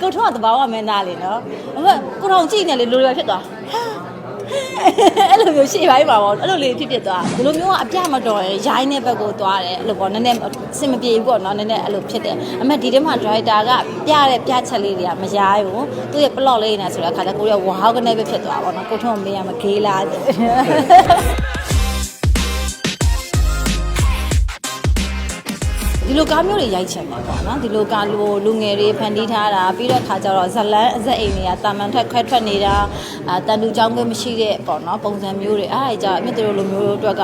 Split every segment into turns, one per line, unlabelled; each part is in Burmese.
ကိုထုံးကတဘာဝမင်းသားလေနော်အမကိုထုံးကြည့်နေလေလိုလိုဖြစ်သွားအဲ့လိုမျိုးရှေ့ပိုင်းပါပေါ့အဲ့လိုလေးဖြစ်ဖြစ်သွားဒီလိုမျိုးကအပြမတော်ရရိုင်းတဲ့ဘက်ကိုသွားတယ်အဲ့လိုပေါ့နည်းနည်းအဆင်မပြေဘူးပေါ့နော်နည်းနည်းအဲ့လိုဖြစ်တယ်အမဒီထဲမှာ driver ကပြတဲ့ပြချက်လေးတွေကမရိုင်းဘူးသူ့ရဲ့ plot လေးနဲ့ဆိုတဲ့အခါကျကိုရဝါဟောက်ကနေပဲဖြစ်သွားပါတော့ကိုထုံးမေးရမခေးလား လိုကားမျိုးတွေရိုက်ချင်တယ်ပေါ့နော်ဒီလိုကားလိုလူငယ်တွေဖန်တီးထားတာပြီးတော့ခါကျတော့ဇလန်းအသက်အိမ်တွေကတာမန်ထက်ခွဲထွက်နေတာအာတန်တူကြောင်းခွင့်မရှိတဲ့ပေါ့နော်ပုံစံမျိုးတွေအားအကြအမြင့်တို့လိုမျိုးတို့အတွက်က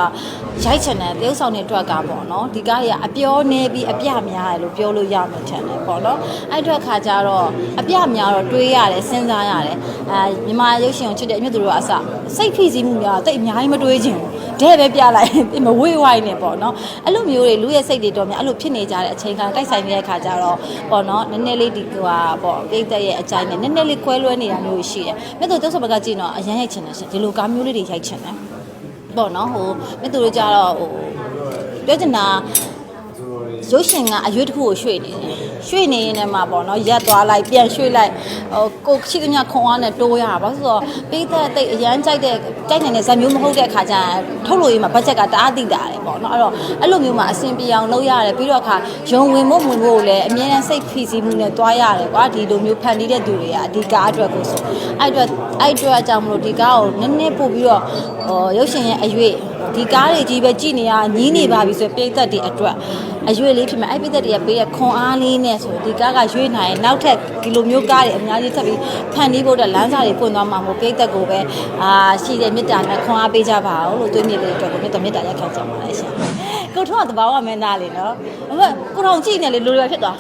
ရိုက်ချင်တယ်တရုပ်ဆောင်တွေအတွက်ကပေါ့နော်ဒီကားတွေကအပြောနေပြီးအပြများတယ်လို့ပြောလို့ရမှာထင်တယ်ပေါ့နော်အဲ့အတွက်ခါကျတော့အပြများတော့တွေးရတယ်စဉ်းစားရတယ်အာမြန်မာရုပ်ရှင်ကိုချစ်တဲ့အမြင့်တို့ကအစစိတ်ဖိစီးမှုများတိတ်အများကြီးမတွေးချင်ဘူး တဲ့ပဲပြလိုက်မဝေးဝိုင်းနေပေါ့နော်အဲ့လိုမျိုးတွေလူရဲ့စိတ်တွေတော့များအဲ့လိုဖြစ်နေကြတဲ့အချိန်ခါတိုက်ဆိုင်နေတဲ့ခါကျတော့ပေါ့နော်နည်းနည်းလေးဒီကွာပေါ့ပြိတ္တရဲ့အကြိုင်းနဲ့နည်းနည်းလေးခွဲလွဲနေတာမျိုးရှိတယ်မြတ်သူတုတ်ဆဘကကြည့်တော့အရန်ရိုက်ချင်တယ်ရှင်ဒီလိုကားမျိုးလေးတွေရိုက်ချင်တယ်ပေါ့နော်ဟိုမြတ်သူတို့ကြတော့ဟိုပြောချင်တာရုပ်ရှင်ကအရွေးတစ်ခုကိုရွှေ့နေတယ် ရွှေ့နေရင်လည်းမှာပေါ့နော်ရက်သွားလိုက်ပြန်ရွှေ့လိုက်ဟိုကိုရှိသမျှခွန်အားနဲ့တိုးရတာဘာလို့ဆိုတော့ပိတ်သက်တိတ်အရန်ကြိုက်တဲ့ကြိုက်နေတဲ့ဇာတ်မျိုးမဟုတ်တဲ့အခါကျရင်ထုတ်လို့ရမှာဘတ်ဂျက်ကတအားတိတာတယ်ပေါ့နော်အဲ့တော့အဲ့လိုမျိုးမှာအဆင်ပြေအောင်လုပ်ရတယ်ပြီးတော့အခါယုံဝင်ဖို့ဝင်ဖို့လည်းအမြဲတမ်းစိတ်ဖိစီးမှုနဲ့တွားရတယ်ကွာဒီလိုမျိုးဖန်တီးတဲ့သူတွေကအဒီကားအတွက်ကိုဆိုအဲ့အတွက်အဲ့အတွက်အကြောင်းမလို့ဒီကားကိုနည်းနည်းပို့ပြီးတော့ဟိုရုပ်ရှင်ရဲ့အရွေး ဒီကားတွေကြီးပဲကြည်နေရညီးနေပါပြီဆိုပြိသက်တွေအတွက်အရွေးလေးဖြစ်မယ်အဲ့ပြိသက်တွေကပေးရခွန်အားလေးနဲ့ဆိုဒီကားကရွေးနိုင်ရင်နောက်ထပ်ဒီလိုမျိုးကားတွေအများကြီးထပ်ပြီးဖန်တီးဖို့အတွက်လမ်းစာတွေပွင့်သွားမှာမို့ပြိသက်ကိုပဲအာရှိတဲ့မေတ္တာနဲ့ခွန်အားပေးကြပါအောင်လို့တွေးမြစ်လေးအတွက်ကိုမေတ္တာမေတ္တာရက်ခံကြပါတယ်ရှင်ကိုထုံးကတဘာဝမင်းသားလေနော်အမကိုထုံးကြည့်နေလေလိုလိုဖြစ်သွား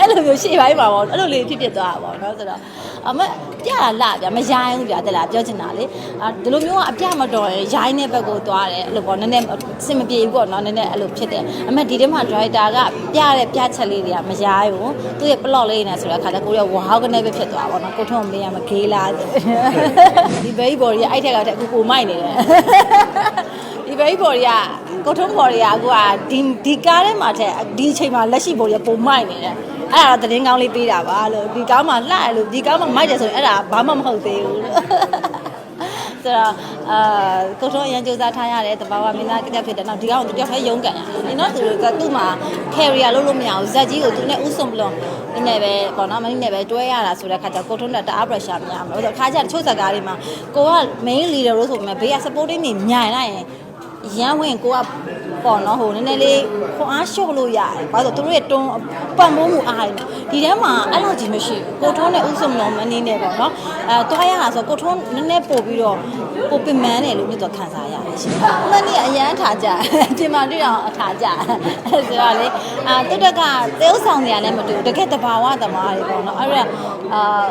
အဲ့လို မျိုးရှေ့ပိုင်းပါပေါ့အဲ့လိုလေးဖြစ်ဖြစ်သွားတာပေါ့နော်ဆိုတော့အမပြတာလာဗျာမရိုင်းဘူးဗျာတဲ့လားပြောချင်တာလေအာဒီလိုမျိုးကအပြမတော်ရရိုင်းတဲ့ဘက်ကိုသွားတယ်အဲ့လိုပေါ့နည်းနည်းအဆင်မပြေဘူးပေါ့နော်နည်းနည်းအဲ့လိုဖြစ်တယ်အမဒီထဲမှာ driver ကပြတဲ့ပြချက်လေးတွေကမရိုင်းဘူးသူ့ရဲ့ plot လေးနဲ့ဆိုတဲ့အခါကျကိုရဝါဟောက်ကနေပဲဖြစ်သွားပါတော့ကိုထုံးမေးရမခေးလားတဲ့ဒီ baby body အဲ့ထက်ကတည်းကအခုကိုမိုက်နေတယ်ဒီ baby body ကကိုထုံး body ကအခုကဒီဒီကားထဲမှာထက်ဒီအချိန်မှာလက်ရှိ body ကပုံမိုက်နေတယ် အဲ့ဒါတော့သတင်းကောင်းလေးပေးတာပါလို့ဒီကားမှာလှရလို့ဒီကားမှာမိုက်တယ်ဆိုရင်အဲ့ဒါဘာမှမဟုတ်သေးဘူးလို့ဆိုတော့အာကိုထုံးအရင်စူးစမ်းထားရတယ်တဘာဝမင်းသားတက်ဖြစ်တယ်နောက်ဒီကောင်သူတက်ဖဲရုံးကန်ရတယ်နော်သူကသူ့မှာ carrier လုပ်လို့မရဘူးဇက်ကြီးကိုသူနဲ့ဥဆုံပလုံးဒီနဲ့ပဲပေါ့နော်မင်းနဲ့ပဲတွဲရတာဆိုတဲ့ခါကျကိုထုံးနဲ့တအား pressure များမှာဆိုတော့ခါကျတချို့ဇက်ကားတွေမှာကိုက main leader လို့ဆိုပေမဲ့ဘေးက supporting တွေညံလိုက်ရင် ရမ်းဝင်ကိုကပေါ့နော်ဟိုနည်းနည်းလေးခွန်အားလျှော့လို့ရတယ်။ဘာလို့လဲသူတို့ရဲ့တွန်းပံ့ပိုးမှုအားတွေဒီထဲမှာအဲ့လိုကြီးမရှိဘူး။ကိုထုံးနဲ့ဥဆုံလုံးမနေနဲ့ပေါ့နော်။အဲတွားရတာဆိုကိုထုံးနည်းနည်းပို့ပြီးတော့ပိုပင်မန်းတယ်လို့မြတ်တော့ခံစားရတယ်ရှင်။မနေ့အရန်ထားကြ။ပြင်မာတွေ့အောင်အထားကြ။အဲဆိုတော့လေအာတုတ်တက်ကသေဥဆောင်နေရလည်းမတူဘူး။တကယ်တဘာဝသမားတွေပေါ့နော်။အဲ့ဒါအာ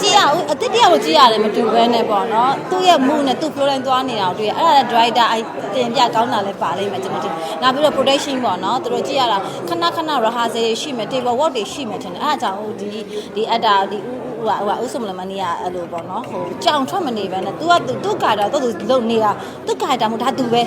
ကြည့်ရအောင်အတိတ်တယောက်ကိုကြည့်ရတယ်မတူဘဲနဲ့ပေါ့နော်။သူ့ရဲ့မှုနဲ့သူ့ flow line သွားနေတာကိုတွေ့ရ။အဲ့ဒါလည်း driver အဲ့တင်ပြကောင်းတာလည်းပါလိမ့်မယ်ကျွန်တော်တင်။နောက်ပြီးတော့ production ပေါ့နော်။သူတို့ကြည့်ရတာခဏခဏ rehearsal တွေရှိမယ် table work တွေရှိမယ်ထင်တယ်။အဲ့ဒါကြောင့်ဒီဒီ actor ဒီဟိုဟိုဥစုမလမနီးကအဲ့လိုပေါ့နော်ဟိုကြောင်ထွက်မနေပဲနဲ့ तू ကသူသူ့ကာတာတော့သူလုံနေတာသူ့ကာတာမို့ဒါသူပဲ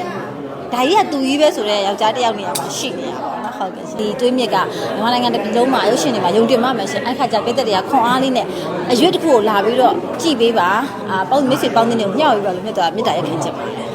ဒါကြီးကသူကြီးပဲဆိုတော့ယောက်ျားတစ်ယောက်နေရာမှာရှိနေတာပေါ့နော်ဟုတ်ကဲ့ဒီတွေးမြစ်ကမြန်မာနိုင်ငံတစ်ပြည်လုံးမှာရုပ်ရှင်တွေမှာယုံတင်မှမယ်ရှင်အဲ့ခါကျပိတ်သက်တွေကခွန်အားလေးနဲ့အရွက်တစ်ခုကိုလာပြီးတော့ကြည်ပေးပါအာပေါင်းမိတ်ဆွေပေါင်းတဲ့နေကိုညှောက်ပြီးပါလို့မြတ်တာမြတ်တာရက်ခံချက်ပါတယ်